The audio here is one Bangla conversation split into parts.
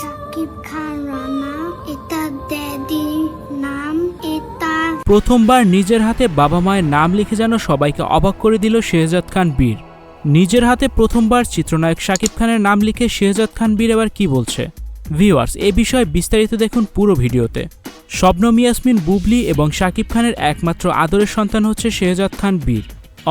সাকিব খান রানা, এটা নাম, এটা প্রথমবার নিজের হাতে বাবা মায়ের নাম লিখে যেন সবাইকে অবাক করে দিল শেহজাদ খান বীর। নিজের হাতে প্রথমবার চিত্রনায়ক শাকিব খানের নাম লিখে শেহজাদ খান বীর এবার কি বলছে? ভিউয়ার্স এ বিষয়ে বিস্তারিত দেখুন পুরো ভিডিওতে। শবনম ইয়াসমিন বুবলি এবং শাকিব খানের একমাত্র আদরের সন্তান হচ্ছে শেহজাদ খান বীর।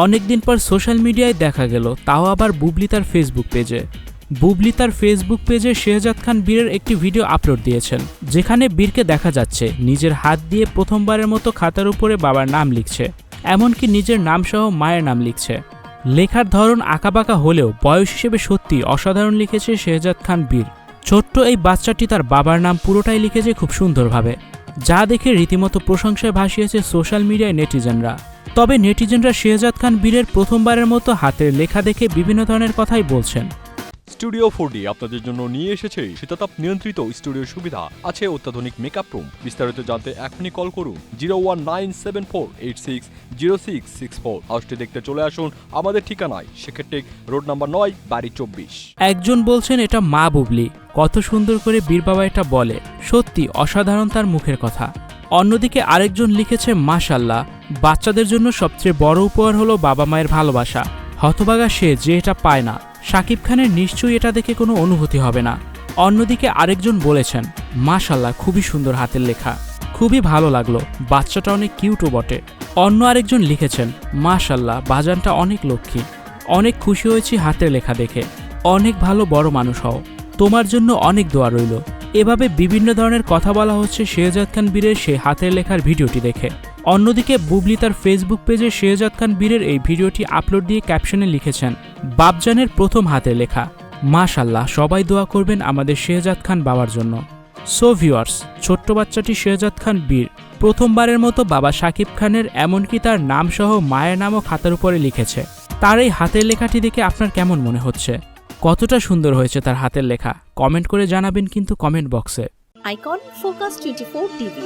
অনেকদিন পর সোশ্যাল মিডিয়ায় দেখা গেল, তাও আবার বুবলি তার ফেসবুক পেজে বুবলি তার ফেসবুক পেজে শেহজাদ খান বীরের একটি ভিডিও আপলোড দিয়েছেন, যেখানে বীরকে দেখা যাচ্ছে, নিজের হাত দিয়ে প্রথমবারের মতো খাতার উপরে বাবার নাম লিখছে, এমনকি নিজের নামসহ মায়ের নাম লিখছে। লেখার ধরন আঁকাবাঁকা হলেও বয়স হিসেবে সত্যি অসাধারণ লিখেছে শেহজাদ খান বীর। ছোট্ট এই বাচ্চাটি তার বাবার নাম পুরোটাই লিখেছে খুব সুন্দরভাবে, যা দেখে রীতিমতো প্রশংসায় ভাসিয়েছে সোশ্যাল মিডিয়ায় নেটিজেনরা। তবে নেটিজেনরা শেহজাদ খান বীরের প্রথমবারের মতো হাতের লেখা দেখে বিভিন্ন ধরনের কথাই বলছেন। স্টুডিও ফোর আপনাদের জন্য নিয়ে এসেছে শীতাতাপ নিয়ন্ত্রিত স্টুডিও সুবিধা। আছে অত্যাধুনিক মেকআপ রুম বিস্তারিত জানতে এখনই কল করুন zero one nine seven four eight six zero six six four হাউসটি দেখতে চলে আসুন আমাদের ঠিকানায়। সেক্ষেত্রে রোড নাম্বার নয়, বাড়ি চব্বিশ। একজন বলছেন এটা মা বুবলি। কত সুন্দর করে বীর বাবা এটা বলে। সত্যি অসাধারণ তার মুখের কথা। অন্যদিকে আরেকজন লিখেছে মাশাল্লাহ বাচ্চাদের জন্য সবচেয়ে বড় উপহার হলো বাবা মায়ের ভালোবাসা। হতবাগা সে যে এটা পায় না। শাকিব খানের নিশ্চয়ই এটা দেখে কোনো অনুভূতি হবে না। অন্যদিকে আরেকজন বলেছেন মাশাল্লাহ খুবই সুন্দর হাতের লেখা। খুবই ভালো লাগল, বাচ্চাটা অনেক কিউটও বটে। অন্য আরেকজন লিখেছেন মাশাল্লাহ বাজানটা অনেক লক্ষ্মী। অনেক খুশি হয়েছি হাতের লেখা দেখে। অনেক ভালো বড় মানুষ হও। তোমার জন্য অনেক দোয়া রইল। এভাবে বিভিন্ন ধরনের কথা বলা হচ্ছে শেহজাদ খান বীরের সে হাতের লেখার ভিডিওটি দেখে। অন্যদিকে বুবলি তার ফেসবুক পেজে শেহজাদ খান বীরের এই ভিডিওটি আপলোড দিয়ে ক্যাপশনে লিখেছেন বাবজানের প্রথম হাতের লেখা। মাশাল্লাহ সবাই দোয়া করবেন আমাদের শেহজাদ খান বাবার জন্য। সো ভিউয়ার্স ছোট্ট বাচ্চাটি শেহজাদ খান বীর। প্রথমবারের মতো বাবা শাকিব খানের এমনকি তার নামসহ মায়ের নামও খাতার উপরে লিখেছে। তার এই হাতের লেখাটি দেখে আপনার কেমন মনে হচ্ছে? কতটা সুন্দর হয়েছে তার হাতের লেখা? কমেন্ট করে জানাবেন কিন্তু কমেন্ট বক্সে। Icon focus twenty four TV